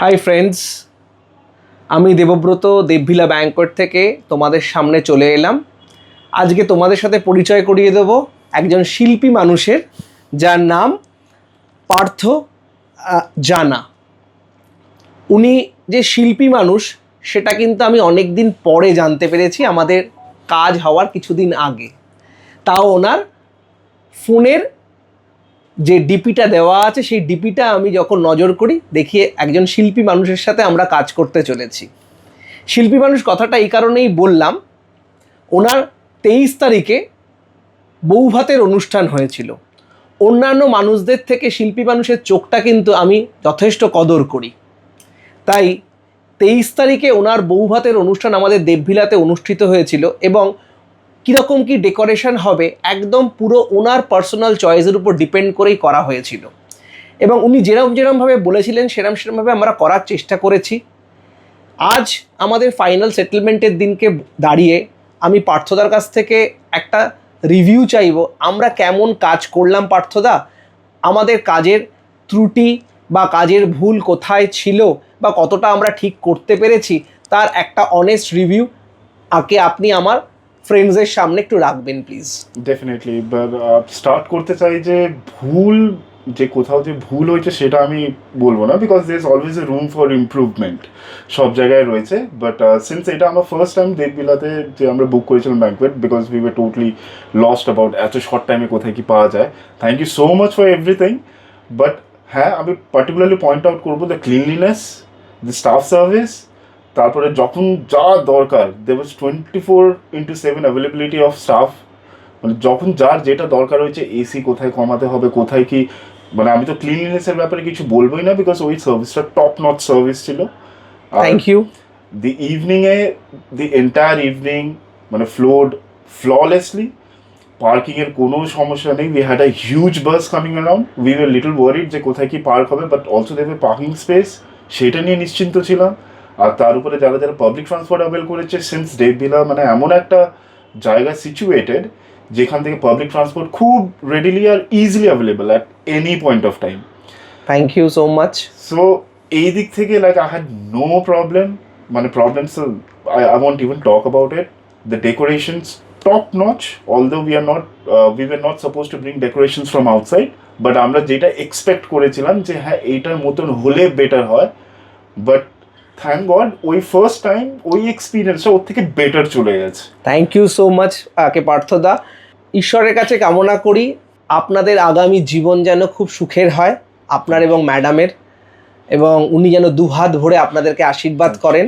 Hi friends আমি দেবব্রত, দেবভিলা ব্যাংকট থেকে তোমাদের সামনে চলে এলাম। আজকে তোমাদের সাথে পরিচয় করিয়ে দেব একজন শিল্পী মানুষের, যার নাম পার্থ জানা। উনি যে শিল্পী মানুষ, সেটা কিন্তু আমি অনেক দিন পরে জানতে পেরেছি, আমাদের কাজ হওয়ার কিছুদিন আগে। তাও ওনার ফোনের যে ডিপিটা দেওয়া আছে, সেই ডিপিটা আমি যখন নজর করি দেখি একজন শিল্পী মানুষের সাথে আমরা কাজ করতে চলেছি। শিল্পী মানুষ কথাটা এই কারণেই বললাম, ওনার তেইশ তারিখে বৌভাতের অনুষ্ঠান হয়েছিল। অন্যান্য মানুষদের থেকে শিল্পী মানুষের চোখটা কিন্তু আমি যথেষ্ট কদর করি। তাই তেইশ তারিখে ওনার বৌভাতের অনুষ্ঠান আমাদের দেবভিলাতে অনুষ্ঠিত হয়েছিল এবং কীরকম কি ডেকোরেশন হবে, একদম পুরো ওনার পার্সোনাল চয়েসের উপর ডিপেন্ড করেই করা হয়েছিল। এবং উনি যেরম যেরমভাবে বলেছিলেন, সেরম সেরমভাবে আমরা করার চেষ্টা করেছি। আজ আমাদের ফাইনাল সেটেলমেন্টের দিনকে দাঁড়িয়ে আমি পার্থদার কাছ থেকে একটা রিভিউ চাইব, আমরা কেমন কাজ করলাম পার্থদা? আমাদের কাজের ত্রুটি বা কাজের ভুল কোথায় ছিল বা কতটা আমরা ঠিক করতে পেরেছি, তার একটা অনেস্ট রিভিউ আগে আপনি আমার ফ্রেন্ডসের সামনে একটু রাখবেন প্লিজ ডেফিনেটলি স্টার্ট করতে চাই যে ভুল, যে কোথাও যে ভুল হয়েছে সেটা আমি বলব না because there is always a room for improvement সব জায়গায় রয়েছে বাট সিন্স এটা আমার ফার্স্ট টাইম দেববিলাতে যে আমরা বুক করেছিলাম banquet because we were totally lost about এত শর্ট টাইমে কোথায় কি পাওয়া যায়। Thank you so much for everything but হ্যাঁ আমি পার্টিকুলারলি পয়েন্ট আউট করব the cleanliness the staff service তারপরে যখন যা দরকার they was twenty four into seven availability of staff মানে যখন যার যেটা দরকার হয়েছে এসি কোথায় কমাতে হবে কোথায় কি মানে আমি তো ক্লিনলিনেসের ব্যাপারে কিছু বলবোই না বিকজ ওই সার্ভিসটা টপ নট সার্ভিস ছিল। থ্যাংক ইউ দি ইভিনিংয়ে দি এন্টায়ার ইভিনিং মানে ফ্লোড ফ্ললেসলি পার্কিংয়ের কোনো সমস্যা নেই। We had a huge bus coming around we were little worried যে কোথায় কি পার্ক হবে বাট অলসো দেবে পার্কিং স্পেস সেটা নিয়ে নিশ্চিন্ত ছিলাম। আর তার উপরে যারা যারা পাবলিক ট্রান্সপোর্ট অ্যাভেল করেছে সিন্স ডেভিলা মানে এমন একটা জায়গা সিচুয়েটেড যেখান থেকে পাবলিক ট্রান্সপোর্ট খুব readily R easily available at any point of time thank you so much so এই দিক থেকে like I had no problem মানে problems I I want even talk about it the decorations top notch although we are not we were not suppose to bring decorations from outside but আমরা যেটা expect করেছিলাম যে হ্যাঁ এইটার মতন হলে better হয় বাট থ্যাংক গড ওই ফার্স্ট টাইম ওই এক্সপিরিয়েন্সটা ওর থেকে বেটার চলে গেছে। থ্যাংক ইউ সো মাচ আকে পার্থদা। ঈশ্বরের কাছে কামনা করি, আপনাদের আগামী জীবন যেন খুব সুখের হয়, আপনার এবং ম্যাডামের এবং উনি যেন দুহাত ভরে আপনাদেরকে আশীর্বাদ করেন।